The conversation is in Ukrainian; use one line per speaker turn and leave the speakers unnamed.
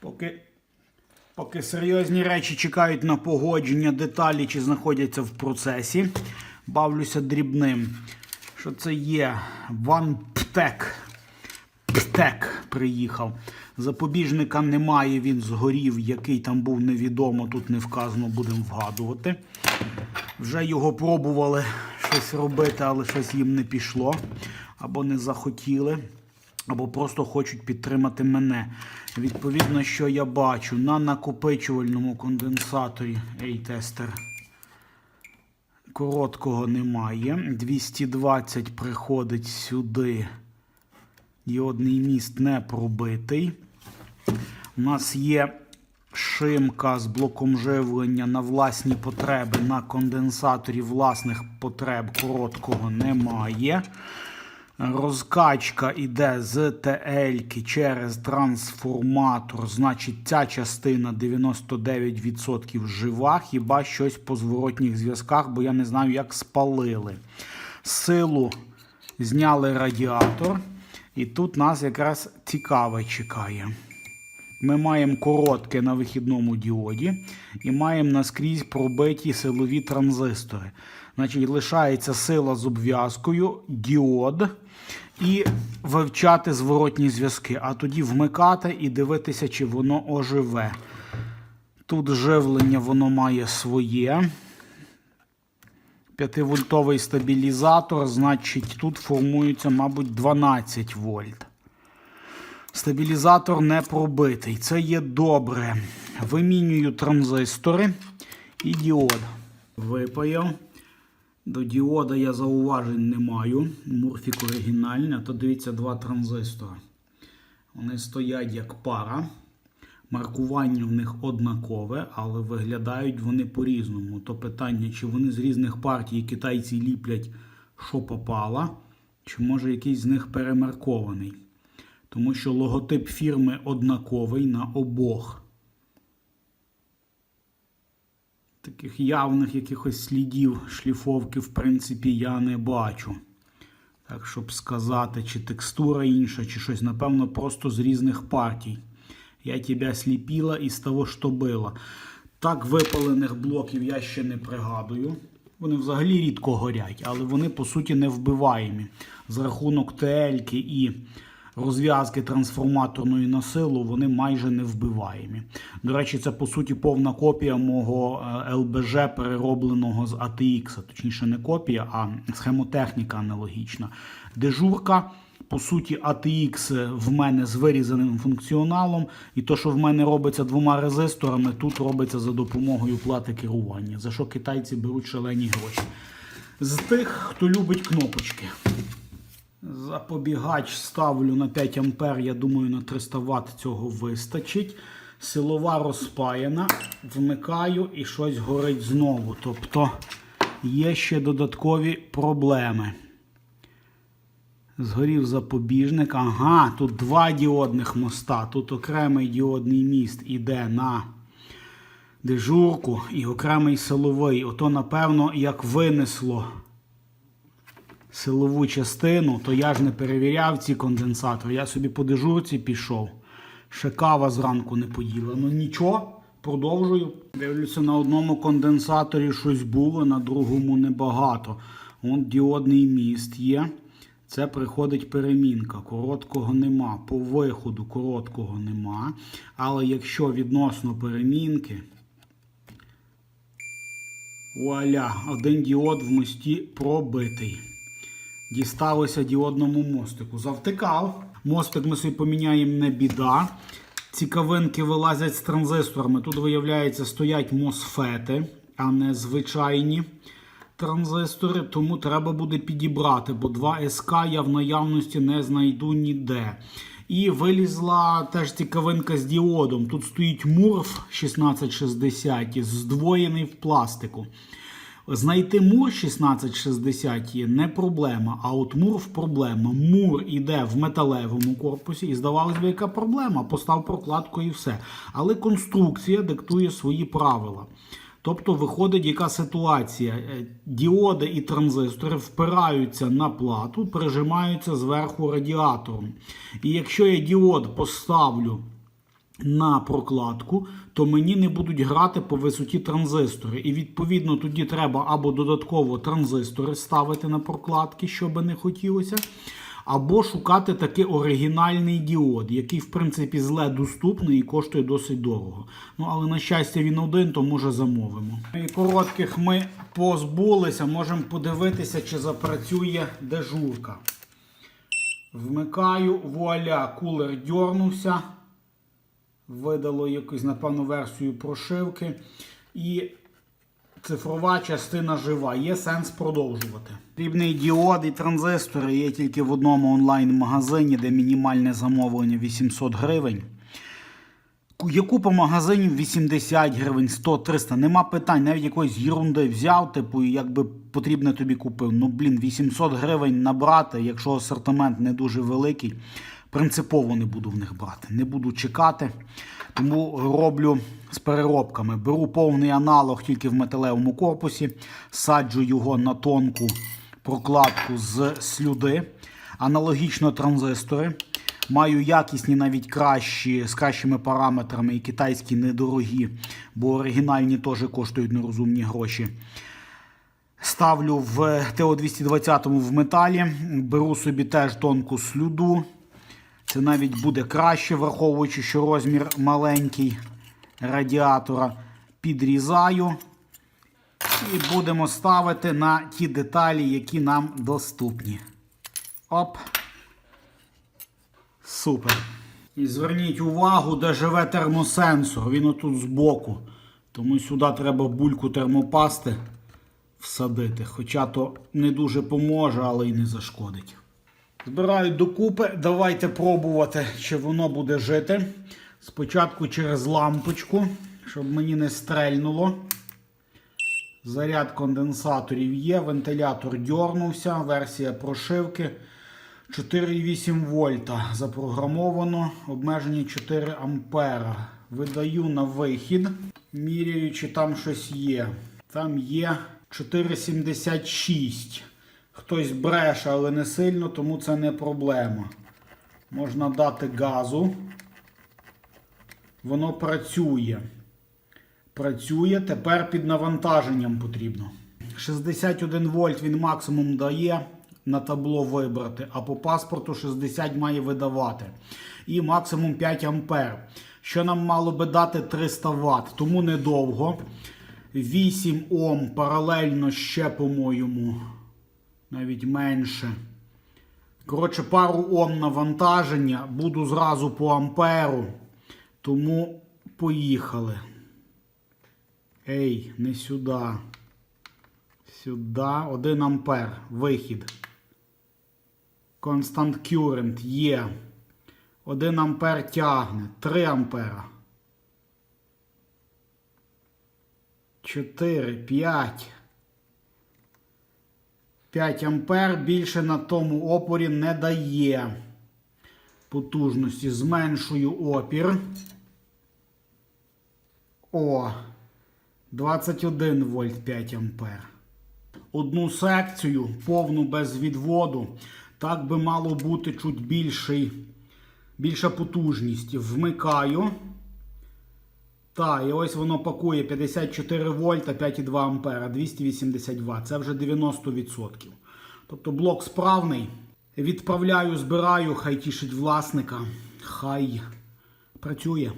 Поки, поки серйозні речі чекають на погодження деталі чи знаходяться в процесі, бавлюся дрібним. Що це є? Ван Птек. Птек приїхав. Запобіжника немає, він згорів, який там був невідомо, тут не вказано, будемо вгадувати. Вже його пробували щось робити, але щось їм не пішло, або не захотіли, або просто хочуть підтримати мене. Відповідно, що я бачу на накопичувальному конденсаторі A-тестер короткого немає. 220 приходить сюди. Діодний міст не пробитий. У нас є шимка з блоком живлення на власні потреби. На конденсаторі власних потреб короткого немає. Розкачка йде з ТЛ через трансформатор. Значить, ця частина 99% жива, хіба щось по зворотніх зв'язках, бо я не знаю, як спалили. Силу зняли радіатор. І тут нас якраз цікаве чекає. Ми маємо коротке на вихідному діоді і маємо наскрізь пробиті силові транзистори. Значить, лишається сила з обв'язкою, діод і вивчати зворотні зв'язки, а тоді вмикати і дивитися, чи воно оживе. Тут живлення воно має своє. 5-вольтовий стабілізатор, значить, тут формується, мабуть, 12 вольт. Стабілізатор не пробитий. Це є добре. Вимінюю транзистори і діод. Випаяв. До діода я зауважень не маю. Мурфік оригінальний. А то дивіться два транзистори. Вони стоять як пара. Маркування в них однакове, але виглядають вони по-різному. То питання, чи вони з різних партій китайці ліплять, що попало, чи може якийсь з них перемаркований. Тому що логотип фірми однаковий на обох. Таких явних якихось слідів шліфовки, в принципі, я не бачу. Так, щоб сказати, чи текстура інша, чи щось, напевно, просто з різних партій. Я тебе сліпила із того, що було. Так випалених блоків я ще не пригадую. Вони взагалі рідко горять, але вони по суті не вбиваємі. За рахунок ТЛ і розв'язки трансформаторної на силу вони майже не вбиваємі. До речі, це по суті повна копія мого е, ЛБЖ переробленого з ATX. Точніше, не копія, а схемотехніка аналогічна. Дежурка. По суті, ATX в мене з вирізаним функціоналом, і то, що в мене робиться двома резисторами, тут робиться за допомогою плати керування, за що китайці беруть шалені гроші. З тих, хто любить кнопочки. Запобігач ставлю на 5 А, я думаю, на 300 Вт цього вистачить. Силова розпаяна, вмикаю і щось горить знову. Тобто є ще додаткові проблеми. Згорів запобіжник. Ага, тут два діодних моста. Тут окремий діодний міст іде на дежурку і окремий силовий. Ото, напевно, як винесло силову частину, то я ж не перевіряв ці конденсатори. Я собі по дежурці пішов. Ще кава зранку не поїла. Ну нічого, продовжую. Дивлюся, на одному конденсаторі щось було, на другому небагато. От діодний міст є. Це приходить перемінка. Короткого нема. По виходу короткого нема. Але якщо відносно перемінки. Вуаля, один діод в мості пробитий. Дісталося діодному мостику. Завтикав. Мостик ми собі поміняємо не біда. Цікавинки вилазять з транзисторами. Тут, виявляється, стоять мосфети, а не звичайні транзистори. Тому треба буде підібрати, бо 2 СК я в наявності не знайду ніде. І вилізла теж цікавинка з діодом. Тут стоїть Мурф 1660, здвоєний в пластику. Знайти мур 1660 є не проблема, а от мур проблема. Мур іде в металевому корпусі, і здавалось би, яка проблема? Постав прокладку і все. Але конструкція диктує свої правила. Тобто виходить, яка ситуація? Е, Діоди і транзистори впираються на плату, прижимаються зверху радіатором. І якщо я діод поставлю на прокладку, то мені не будуть грати по висоті транзистори. І відповідно тоді треба або додатково транзистори ставити на прокладки, що би не хотілося, або шукати такий оригінальний діод, який, в принципі, зле доступний і коштує досить дорого. Ну, але на щастя, він один, то може замовимо. І коротких ми позбулися, можемо подивитися, чи запрацює дежурка. Вмикаю, вуаля, кулер дьорнувся. Видало якусь, напевно, версію прошивки. І цифрова частина жива. Є сенс продовжувати. Потрібний діод і транзистори є тільки в одному онлайн-магазині, де мінімальне замовлення 800 гривень. Є купа магазинів 80 гривень, 100, 300. Нема питань, навіть якоїсь ерунди взяв, типу, і якби потрібне тобі купив. Ну, блін, 800 гривень набрати, якщо асортимент не дуже великий, принципово не буду в них брати. Не буду чекати. Тому роблю з переробками. Беру повний аналог тільки в металевому корпусі, саджу його на тонку прокладку з слюди, аналогічно транзистори. Маю якісні, навіть кращі, з кращими параметрами, і китайські недорогі, бо оригінальні теж коштують нерозумні гроші. Ставлю в ТО-220 в металі, беру собі теж тонку слюду. Це навіть буде краще, враховуючи, що розмір маленький радіатора. Підрізаю і будемо ставити на ті деталі, які нам доступні. Оп. Супер. І зверніть увагу, де живе термосенсор. Він отут збоку. Тому сюди треба бульку термопасти всадити. Хоча то не дуже поможе, але й не зашкодить. Збираю докупи. Давайте пробувати, чи воно буде жити. Спочатку через лампочку, щоб мені не стрельнуло. Заряд конденсаторів є, вентилятор дьорнувся, версія прошивки 4,8 вольта. Запрограмовано, обмеження 4 ампера. Видаю на вихід, міряю, чи там щось є. Там є 4,76. Хтось бреше, але не сильно, тому це не проблема. Можна дати газу. Воно працює. Працює, тепер під навантаженням потрібно. 61 вольт він максимум дає на табло вибрати, а по паспорту 60 має видавати. І максимум 5 ампер. Що нам мало би дати 300 Вт, тому недовго. 8 Ом паралельно ще, по-моєму, навіть менше. Коротше, пару Ом навантаження. Буду зразу по амперу. Тому поїхали. Ей, не сюди. Сюди. 1 ампер. Вихід. Constant Current є. 1 ампер тягне. 3 ампера. 4, 5. 5 ампер більше на тому опорі не дає потужності. Зменшую опір. О, 21 вольт 5 ампер. Одну секцію повну без відводу. Так би мало бути чуть більший, більша потужність. Вмикаю. Так, і ось воно пакує 54 вольта 5,2 ампера, 280 Вт. Це вже 90%. Тобто блок справний. Відправляю, збираю, хай тішить власника. Хай працює.